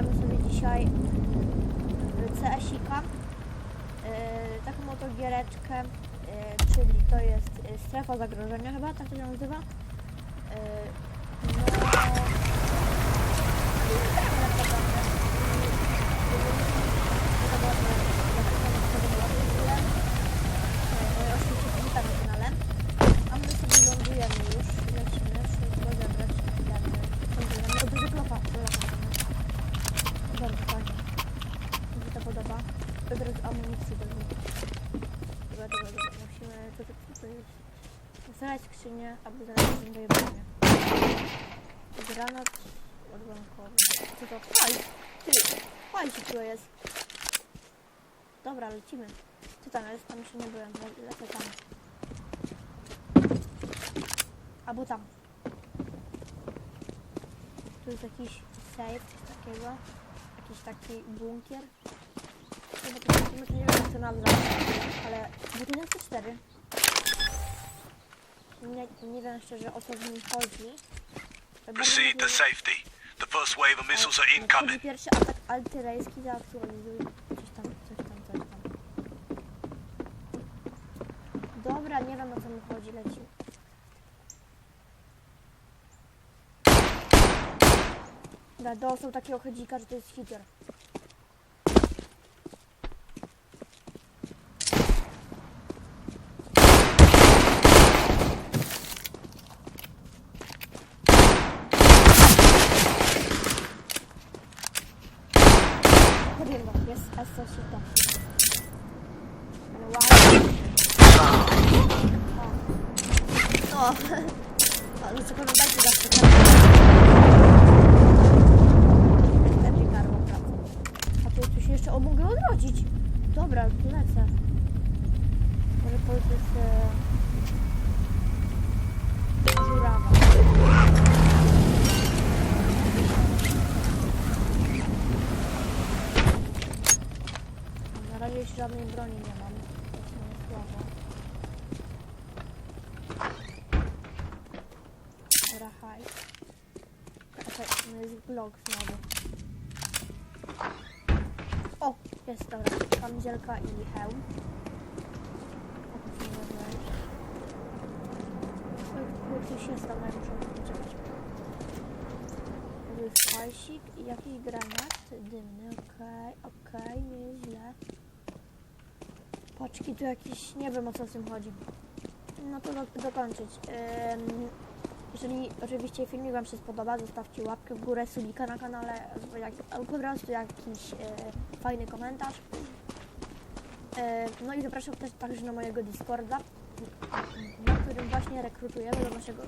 pogramy sobie dzisiaj CS-ika. Yy, taką oto giereczkę, yy, czyli to jest yy, strefa zagrożenia chyba, tak to się nazywa. Yy, no... Yy, Oczywiście witam na kanale. A my sobie lądujemy już. Lecimy, szybko zebrać dane. O, dużo klopa. Bardzo fajnie. Mi się to podoba. Wybrać amunicję do mnie. Dobra, dobra, dobra. Musimy... Co to, co to jest? Znaleźć skrzynię, albo znaleźć do jedzenia. Granat odłamkowy. Co to? Fajl! Ty! Fajl tu jest. Dobra, lecimy. Co tam jest? Tam jeszcze nie byłem. Le- Lecę tam. Albo tam. Tu jest jakiś safe, takiego. Jakiś taki bunkier. To jest, nie wiem jak to nazwać, ale budynek 4. Nie, nie wiem szczerze o co w nim chodzi. To Proceed to safety. The first wave of missiles are incoming. pierwszy atak altyryjski zaaktualizuj. Coś tam, coś tam, coś tam. Dobra, nie wiem o co mi chodzi, leci. Dobra, dostał takiego chodzika, że to jest hiter. Wam, jest S100. Ale wow. O. Ale co pamiętajcie zawsze tak. Wtedy karma praca. A tu coś jeszcze, o mogę odrodzić. Dobra, lecę. Może to już jest e... żurawa. Na razie jeszcze żadnej broni nie mam. Rahaj. Okej, no jest blok znowu. O, jest dobra. Kamizelka i hełm. Coś jest tam. Tu jest hajsik i jakiś granat dymny. Okej, okej, nie jest źle. Paczki tu jakiś, nie wiem o co z tym chodzi. No to do, dokończyć. Ym, jeżeli oczywiście filmik Wam się spodoba, zostawcie łapkę w górę, subika na kanale, jak, albo po prostu jakiś e, fajny komentarz. E, no i zapraszam też także na mojego Discorda, na którym właśnie rekrutujemy do naszego